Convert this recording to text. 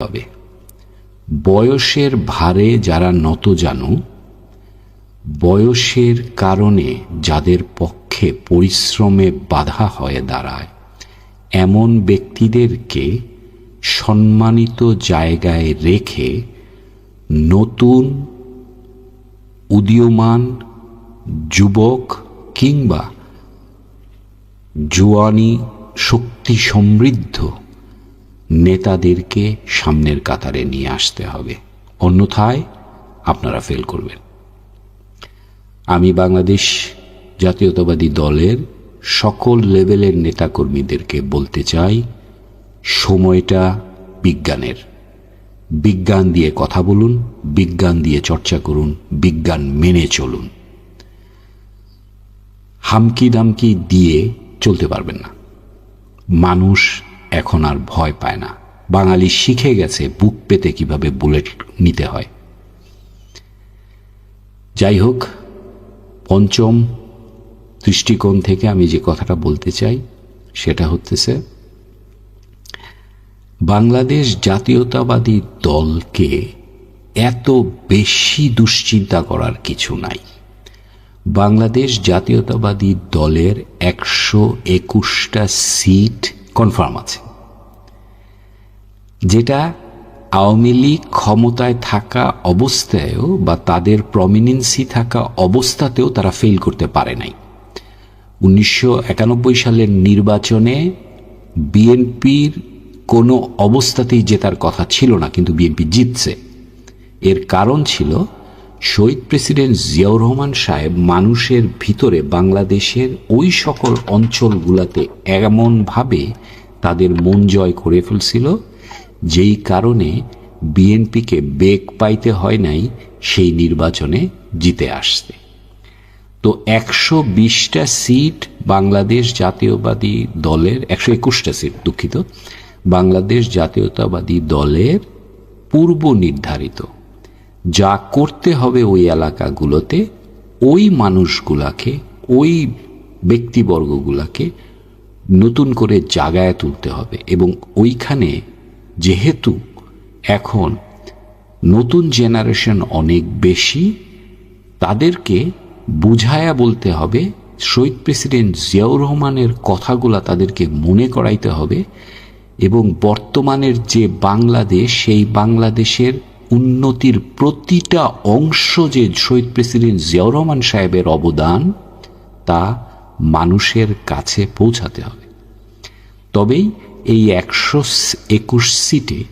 হবে বয়সের ভারে যারা নত জানু, বয়সের কারণে যাদের পক্ষে পরিশ্রমে বাধা হয়ে দাঁড়ায়, এমন ব্যক্তিদেরকে সম্মানিত জায়গায় রেখে নতুন উদীয়মান যুবক কিংবা জোয়ানি শক্তি সমৃদ্ধ নেতাদেরকে সামনের কাতারে নিয়ে আসতে হবে। অন্যথায় আপনারা ফেল করবেন। আমি বাংলাদেশ জাতীয়তাবাদী দলের সকল লেভেলের নেতাকর্মীদেরকে বলতে চাই, সময়টা বিজ্ঞানের। বিজ্ঞান দিয়ে কথা বলুন, বিজ্ঞান দিয়ে চর্চা করুন, বিজ্ঞান মেনে চলুন। হামকি দামকি দিয়ে চলতে পারবেন না। মানুষ এখন আর ভয় পায় না। বাঙালি শিখে গেছে বুক পেতে কীভাবে বুলেট নিতে হয়। যাই হোক, পঞ্চম দৃষ্টিকোণ থেকে আমি যে কথাটা বলতে চাই, সেটা হচ্ছে বাংলাদেশ জাতীয়তাবাদী দলকে এত বেশি দুশ্চিন্তা করার কিছু নাই। বাংলাদেশ জাতীয়তাবাদী দলের একশো একুশটা সিট কনফার্ম আছে। যেটা আওয়ামী লীগ ক্ষমতায় থাকা অবস্থায়ও বা তাদের প্রমিনেন্সি থাকা অবস্থাতেও তারা ফেল করতে পারে নাই। উনিশশো একানব্বই সালের নির্বাচনে বিএনপির কোনো অবস্থাতেই জেতার কথা ছিল না, কিন্তু বিএনপি জিতছে। এর কারণ ছিল শহীদ প্রেসিডেন্ট জিয়াউর রহমান সাহেব মানুষের ভিতরে বাংলাদেশের ওই সকল অঞ্চলগুলোতে এমনভাবে তাদের মন জয় করে ফেলছিল, যেই কারণে বিএনপিকে বেগ পাইতে হয় নাই সেই নির্বাচনে জিতে আসতে। তো একশো বিশটা সিট বাংলাদেশ জাতীয়বাদী দলের, একশো একুশটা সিট দুঃখিত, বাংলাদেশ জাতীয়তাবাদী দলের পূর্ব নির্ধারিত যা করতে হবে ওই এলাকাগুলোতে, ওই মানুষগুলাকে, ওই ব্যক্তিবর্গগুলাকে নতুন করে জাগায় তুলতে হবে। এবং ওইখানে যেহেতু এখন নতুন জেনারেশন অনেক বেশি, তাদেরকে বুঝায়া বলতে হবে, শহীদ প্রেসিডেন্ট জিয়াউর রহমানের কথাগুলা তাদেরকে মনে করাইতে হবে। এবং বর্তমানের যে বাংলাদেশ, সেই বাংলাদেশের উন্নতির প্রতিটা অংশ যে শহীদ প্রেসিডেন্ট জিয়াউর রহমান সাহেবের অবদান, তা মানুষের কাছে পৌঁছাতে হবে। তবেই এই একশো একুশ সিটে